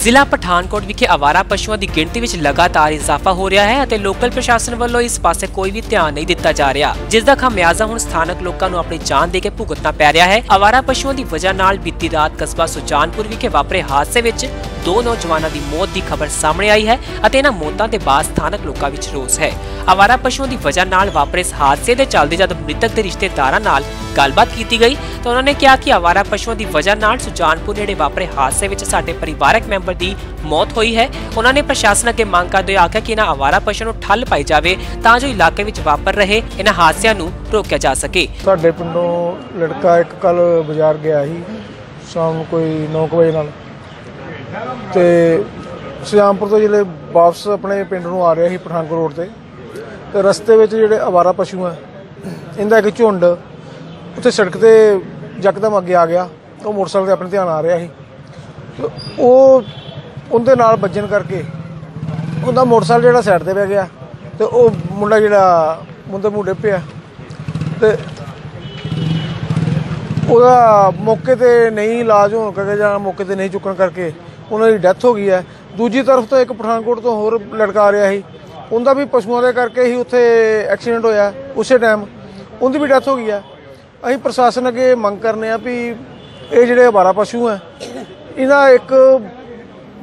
ਜ਼ਿਲ੍ਹਾ ਪਠਾਨਕੋਟ ਵਿਖੇ ਆਵਾਰਾ ਪਸ਼ੂਆਂ ਦੀ ਗਿਣਤੀ ਵਿੱਚ ਲਗਾਤਾਰ ਇਜ਼ਾਫਾ ਹੋ ਰਿਹਾ ਹੈ ਅਤੇ ਲੋਕਲ ਪ੍ਰਸ਼ਾਸਨ ਵੱਲੋਂ ਇਸ ਪਾਸੇ ਕੋਈ ਵੀ ਧਿਆਨ ਨਹੀਂ ਦਿੱਤਾ ਜਾ ਰਿਹਾ। ਜਿਸ ਦਾ ਖਾਮਿਆਜ਼ਾ ਹੁਣ ਸਥਾਨਕ ਲੋਕਾਂ ਨੂੰ ਆਪਣੀ ਜਾਨ ਦੇ ਕੇ ਭੁਗਤਣਾ ਪੈ ਰਿਹਾ ਹੈ। ਆਵਾਰਾ ਪਸ਼ੂਆਂ ਦੀ ਵਜ੍ਹਾ ਨਾਲ ਬੀਤੀ ਰਾਤ ਕਸਬਾ ਸੁਜਾਨਪੁਰ ਵਿਖੇ ਵਾਪਰੇ ਹਾਦਸੇ ਵਿੱਚ ਦੋ ਨੌਜਵਾਨਾਂ ਦੀ ਮੌਤ ਦੀ ਖਬਰ ਸਾਹਮਣੇ ਆਈ ਹੈ ਅਤੇ ਇਹਨਾਂ ਮੌਤਾਂ ਦੇ ਬਾਅਦ ਸਥਾਨਕ ਲੋਕਾਂ ਵਿੱਚ ਰੋਸ ਹੈ। ਆਵਾਰਾ ਪਸ਼ੂਆਂ ਦੀ ਵਜ੍ਹਾ ਨਾਲ ਵਾਪਰੇ ਇਸ ਹਾਦਸੇ ਦੇ ਚੱਲਦੇ ਜਦ ਮ੍ਰਿਤਕ ਦੇ ਰਿਸ਼ਤੇਦਾਰਾਂ ਨਾਲ ਗੱਲਬਾਤ ਕੀਤੀ ਗਈ ਤਾਂ ਉਹਨਾਂ ਨੇ ਕਿਹਾ ਕਿ ਆਵਾਰਾ ਪਸ਼ੂਆਂ ਦੀ ਵਜ੍ਹਾ ਨਾਲ ਸੁਜਾਨਪੁਰ ਨੇੜੇ ਵਾਪਰੇ ਹਾਦਸੇ ਵਿੱਚ ਸਾਡੇ ਪਰਿਵਾਰਕ ਮੈਂਬਰ ਦੀ ਮੌਤ ਹੋਈ ਹੈ। ਉਹਨਾਂ ਨੇ ਪ੍ਰਸ਼ਾਸਨ ਅੱਗੇ ਮੰਗ ਕਰਦੇ ਹੋਏ ਆਖਿਆ ਕਿ ਇਹਨਾਂ ਆਵਾਰਾ ਪਸ਼ੂਆਂ ਨੂੰ ਠੱਲ ਪਾਈ ਜਾਵੇ ਤਾਂ ਜੋ ਇਲਾਕੇ ਵਿੱਚ ਵਾਪਰ ਰਹੇ, ਇਹਨਾਂ ਹਾਦਸਿਆਂ ਨੂੰ ਰੋਕਿਆ ਜਾ ਸਕੇ। ਸਾਡੇ ਪਿੰਡੋਂ ਲੜਕਾ ਇੱਕ ਕੱਲ ਬਾਜ਼ਾਰ ਗਿਆ ਸੀ, ਸ਼ਾਮ ਕੋਈ 9 ਵਜੇ ਨਾਲ। ਤੇ ਸੁਜਾਨਪੁਰ ਤੋਂ ਜਿਹੜੇ ਵਾਪਸ ਆਪਣੇ ਪਿੰਡ ਨੂੰ ਆ ਰਿਹਾ ਸੀ ਪਠਾਨਕੋਟ ਰੋਡ ਤੇ ਤੇ ਰਸਤੇ ਵਿੱਚ ਜਿਹੜੇ ਆਵਾਰਾ ਪਸ਼ੂ ਆ, ਇਹਦਾ ਇੱਕ ਝੁੰਡ ਉੱਥੇ ਸੜਕ ਤੇ ਜਕਦਮ ਅੱਗੇ ਆ ਗਿਆ, ਉਹ ਮੋਟਰਸਾਈਕਲ ਤੇ ਆਪਣੇ ਧਿਆਨ ਆ ਰਿਹਾ ਸੀ। ਉਹ ਉਹਦੇ ਨਾਲ ਵੱਜਣ ਕਰਕੇ ਉਹਦਾ ਮੋਟਰਸਾਈਕਲ ਜਿਹੜਾ ਸਾਈਡ ਤੇ ਪੈ ਗਿਆ ਤੇ ਉਹ ਮੁੰਡਾ ਜਿਹੜਾ ਮੁੰਡੇ ਮੁੰਡੇ ਪਿਆ ਤੇ ਉਹਦਾ ਮੌਕੇ ਤੇ ਨਹੀਂ ਇਲਾਜ ਹੋਣ ਕਰਕੇ ਜਾਂ ਮੌਕੇ ਤੇ ਨਹੀਂ ਚੁੱਕਣ ਕਰਕੇ ਉਹਨਾਂ ਦੀ ਡੈਥ ਹੋ ਗਈ ਹੈ। ਦੂਜੀ ਤਰਫ ਤੋਂ ਇੱਕ ਪਠਾਨਕੋਟ ਤੋਂ ਹੋਰ ਲੜਕਾ ਆ ਰਿਹਾ ਸੀ। ਉਹਦਾ ਵੀ ਪਸ਼ੂਆਂ ਦੇ ਕਰਕੇ ਹੀ ਉੱਥੇ ਐਕਸੀਡੈਂਟ ਹੋਇਆ ਉਸੇ ਟਾਈਮ ਉਹਦੀ ਵੀ ਡੈਥ ਹੋ ਗਈ ਹੈ। ਅਸੀਂ ਪ੍ਰਸ਼ਾਸਨ ਅੱਗੇ ਮੰਗ ਕਰਨੇ ਆ ਵੀ ਇਹ ਜਿਹੜੇ ਅਵਾਰਾ ਪਸ਼ੂ ਆ ਇਹਦਾ ਇੱਕ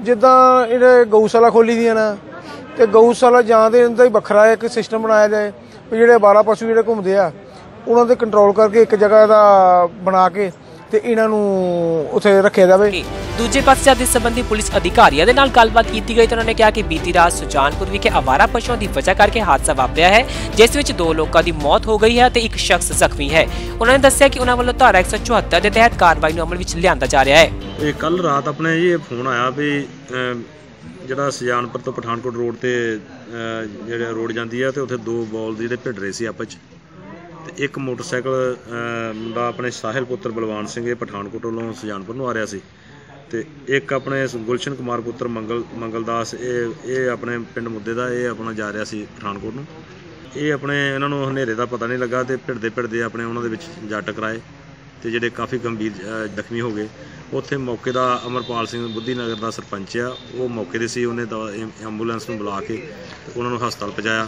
ਜਿੱਦਾਂ ਇਹਦੇ ਗਊਸ਼ਾਲਾ ਖੋਲੀ ਦੀਆਂ ਨਾ, ਤੇ ਗਊਸ਼ਾਲਾ ਜਾਂ ਦੇ ਇਹਦਾ ਹੀ ਵੱਖਰਾ ਇੱਕ ਸਿਸਟਮ ਬਣਾਇਆ ਜਾਏ ਵੀ ਜਿਹੜੇ ਅਵਾਰਾ ਪਸ਼ੂ ਜਿਹੜੇ ਘੁੰਮਦੇ ਆ, ਉਹਨਾਂ ਦੇ ਕੰਟਰੋਲ ਕਰਕੇ ਇੱਕ ਜਗ੍ਹਾ ਦਾ ਬਣਾ ਕੇ ਤੇ ਇਹਨਾਂ ਨੂੰ ਉੱਥੇ ਰੱਖਿਆ ਜਾਵੇ। ਦੂਜੇ ਪਾਸੇ ਜਦ ਇਸ ਸੰਬੰਧੀ ਪੁਲਿਸ ਅਧਿਕਾਰੀਆਂ ਦੇ ਨਾਲ ਗੱਲਬਾਤ ਕੀਤੀ ਗਈ ਤਾਂ ਉਹਨਾਂ ਨੇ ਕਿਹਾ ਕਿ ਬੀਤੀ ਰਾਤ ਸੁਜਾਨਪੁਰ ਵਿਖੇ ਆਵਾਰਾ ਪਸ਼ੂਆਂ ਦੀ ਵਜ੍ਹਾ ਕਰਕੇ ਹਾਦਸਾ ਵਾਪਰਿਆ ਹੈ ਜਿਸ ਵਿੱਚ ਦੋ ਲੋਕਾਂ ਦੀ ਮੌਤ ਹੋ ਗਈ ਹੈ ਤੇ ਇੱਕ ਸ਼ਖਸ ਜ਼ਖਮੀ ਹੈ। ਉਹਨਾਂ ਨੇ ਦੱਸਿਆ ਕਿ ਉਹਨਾਂ ਵੱਲੋਂ ਧਾਰਾ 174 ਦੇ ਤਹਿਤ ਕਾਰਵਾਈ ਨੂੰ ਅਮਲ ਵਿੱਚ ਲਿਆਂਦਾ ਜਾ ਰਿਹਾ ਹੈ। ਇਹ ਕੱਲ ਰਾਤ ਆਪਣੇ ਜੀ ਇਹ ਫੋਨ ਆਇਆ ਵੀ ਜਿਹੜਾ ਸੁਜਾਨਪੁਰ ਤੋਂ ਪਠਾਨਕੋਟ ਰੋਡ ਤੇ ਜਿਹੜਾ ਰੋਡ ਜਾਂਦੀ ਆ ਤੇ ਉੱਥੇ ਦੋ ਬॉल ਜਿਹੜੇ ਭਿੜ ਰਹੇ ਸੀ ਆਪਸ ਚ। ਤੇ ਇੱਕ ਮੋਟਰਸਾਈਕਲ ਅਮ, ਮੁੰਡਾ ਆਪਣੇ ਸਾਹਿਲ ਪੁੱਤਰ ਬਲਵਾਨ ਸਿੰਘ ਇਹ ਪਠਾਨਕੋਟ ਵੱਲੋਂ ਸੁਜਾਨਪੁਰ ਨੂੰ ਆ ਰਿਹਾ ਸੀ। ਤੇ ਇੱਕ ਆਪਣੇ ਗੁਲਸ਼ਨ ਕੁਮਾਰ ਪੁੱਤਰ ਮੰਗਲ ਮੰਗਲਦਾਸ ਇਹ ਇਹ ਆਪਣੇ ਪਿੰਡ ਮੁੱਦੇ ਦਾ ਇਹ ਆਪਣਾ ਜਾ ਰਿਹਾ ਸੀ ਪਠਾਨਕੋਟ ਨੂੰ। ਇਹ ਆਪਣੇ ਇਹਨਾਂ ਨੂੰ ਹਨੇਰੇ ਦਾ ਪਤਾ ਨਹੀਂ ਲੱਗਾ ਤੇ ਭਿੜਦੇ ਭਿੜਦੇ ਆਪਣੇ ਉਹਨਾਂ ਦੇ ਵਿੱਚ ਜਾ ਟਕਰਾਏ ਤੇ ਜਿਹੜੇ ਕਾਫੀ ਗੰਭੀਰ ਜ਼ਖਮੀ ਹੋ ਗਏ। ਉੱਥੇ ਮੌਕੇ ਦਾ ਅਮਰਪਾਲ ਸਿੰਘ ਬੁੱਧੀ ਨਗਰ ਦਾ ਸਰਪੰਚ ਆ। ਉਹ ਮੌਕੇ ਤੇ ਸੀ ਉਹਨੇ ਐਂਬੂਲੈਂਸ ਨੂੰ ਬੁਲਾ ਕੇ ਤੇ ਉਹਨਾਂ ਨੂੰ ਹਸਪਤਾਲ ਪਹੁੰਚਾਇਆ।